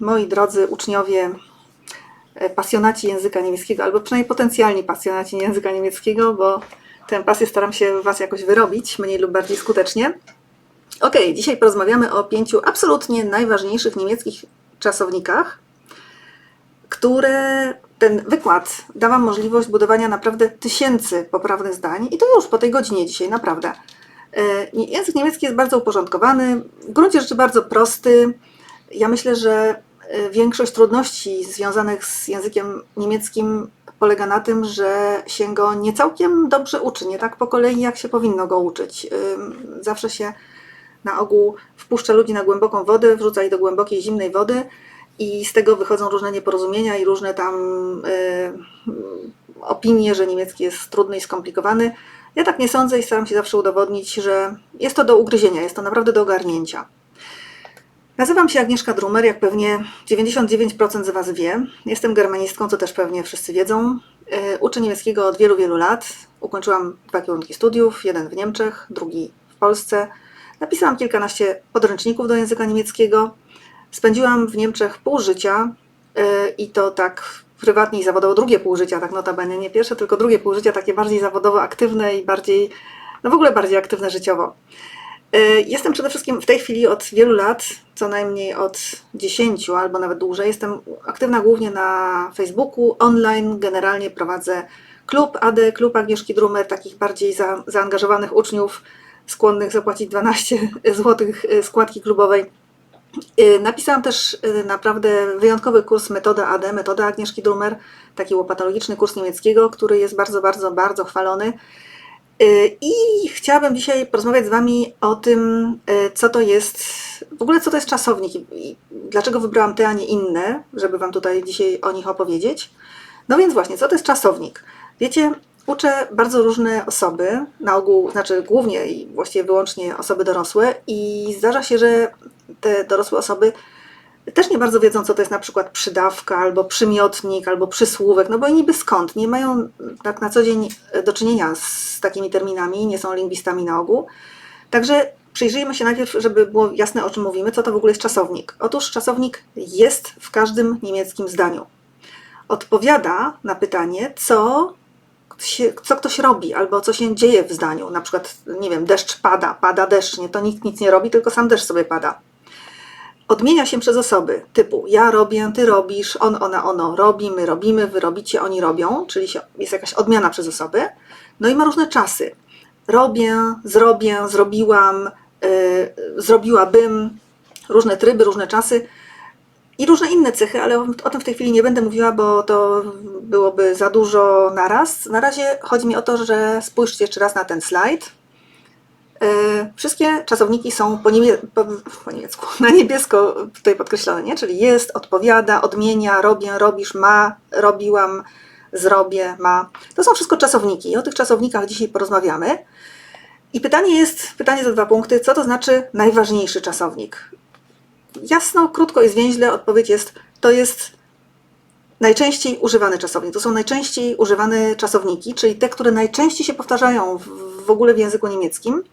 moi drodzy uczniowie, e, pasjonaci języka niemieckiego, albo przynajmniej potencjalni pasjonaci języka niemieckiego, bo tę pasję staram się Was jakoś wyrobić, mniej lub bardziej skutecznie. Ok, dzisiaj porozmawiamy o pięciu absolutnie najważniejszych niemieckich czasownikach, które ten wykład da Wam możliwość budowania naprawdę tysięcy poprawnych zdań i to już po tej godzinie dzisiaj, naprawdę. E, Język niemiecki jest bardzo uporządkowany, w gruncie rzeczy bardzo prosty. Ja myślę, że większość trudności związanych z językiem niemieckim polega na tym, że się go nie całkiem dobrze uczy, nie tak po kolei, jak się powinno go uczyć. Ym, Zawsze się na ogół wpuszcza ludzi na głęboką wodę, wrzuca ich do głębokiej, zimnej wody i z tego wychodzą różne nieporozumienia i różne tam y, opinie, że niemiecki jest trudny i skomplikowany. Ja tak nie sądzę i staram się zawsze udowodnić, że jest to do ugryzienia, jest to naprawdę do ogarnięcia. Nazywam się Agnieszka Drumer, jak pewnie 99% z Was wie. Jestem germanistką, co też pewnie wszyscy wiedzą. Y, Uczę niemieckiego od wielu, wielu lat. Ukończyłam dwa kierunki studiów, jeden w Niemczech, drugi w Polsce. Napisałam kilkanaście podręczników do języka niemieckiego. Spędziłam w Niemczech pół życia y, i to tak prywatnie i zawodowo drugie pół życia, tak notabene, nie pierwsze, tylko drugie pół życia, takie bardziej zawodowo aktywne i bardziej, no w ogóle bardziej aktywne życiowo. Y, Jestem przede wszystkim w tej chwili od wielu lat, co najmniej od 10 albo nawet dłużej, jestem aktywna głównie na Facebooku, online, generalnie prowadzę klub AD, klub Agnieszki Drumer, takich bardziej za, zaangażowanych uczniów, skłonnych zapłacić 12 zł składki klubowej. Y, Napisałam też y, naprawdę wyjątkowy kurs Metoda AD, Metoda Agnieszki Drumer, taki łopatologiczny kurs niemieckiego, który jest bardzo, bardzo, bardzo chwalony. Y, I chciałabym dzisiaj porozmawiać z Wami o tym, y, co to jest, w ogóle co to jest czasownik i- dlaczego wybrałam te, a nie inne, żeby Wam tutaj dzisiaj o nich opowiedzieć. No więc właśnie, co to jest czasownik? Wiecie, uczę bardzo różne osoby, na ogół, znaczy głównie i właściwie wyłącznie osoby dorosłe i zdarza się, że te dorosłe osoby też nie bardzo wiedzą, co to jest na przykład przydawka, albo przymiotnik, albo przysłówek, no bo niby skąd, nie mają tak na co dzień do czynienia z takimi terminami, nie są lingwistami na ogół. Także przyjrzyjmy się najpierw, żeby było jasne, o czym mówimy, co to w ogóle jest czasownik. Otóż czasownik jest w każdym niemieckim zdaniu. Odpowiada na pytanie, co, się, co ktoś robi, albo co się dzieje w zdaniu. Na przykład, nie wiem, deszcz pada, pada deszcz, nie, to nikt nic nie robi, tylko sam deszcz sobie pada odmienia się przez osoby typu ja robię, ty robisz, on, ona, ono robi, my robimy, wy robicie, oni robią, czyli jest jakaś odmiana przez osoby. No i ma różne czasy. Robię, zrobię, zrobiłam, zrobiłabym, różne tryby, różne czasy i różne inne cechy, ale o, tym w tej chwili nie będę mówiła, bo to byłoby za dużo naraz. Na razie chodzi mi o to, że spójrzcie jeszcze raz na ten slajd. E, Wszystkie czasowniki są po, po, po niemiecku, na niebiesko tutaj podkreślone, nie? czyli jest, odpowiada, odmienia, robię, robisz, ma, robiłam, zrobię, ma. To są wszystko czasowniki i o tych czasownikach dzisiaj porozmawiamy. I pytanie jest, pytanie za dwa punkty, co to znaczy najważniejszy czasownik? Jasno, krótko i zwięźle odpowiedź jest, to jest najczęściej używany czasownik. To są najczęściej używane czasowniki, czyli te, które najczęściej się powtarzają w, ogóle w języku niemieckim.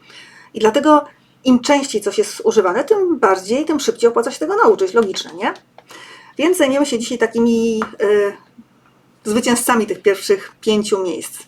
I dlatego im częściej coś jest używane, tym bardziej, tym szybciej opłaca się tego nauczyć. Logiczne, nie? Więc zajmiemy się dzisiaj takimi y, zwycięzcami tych pierwszych pięciu miejsc.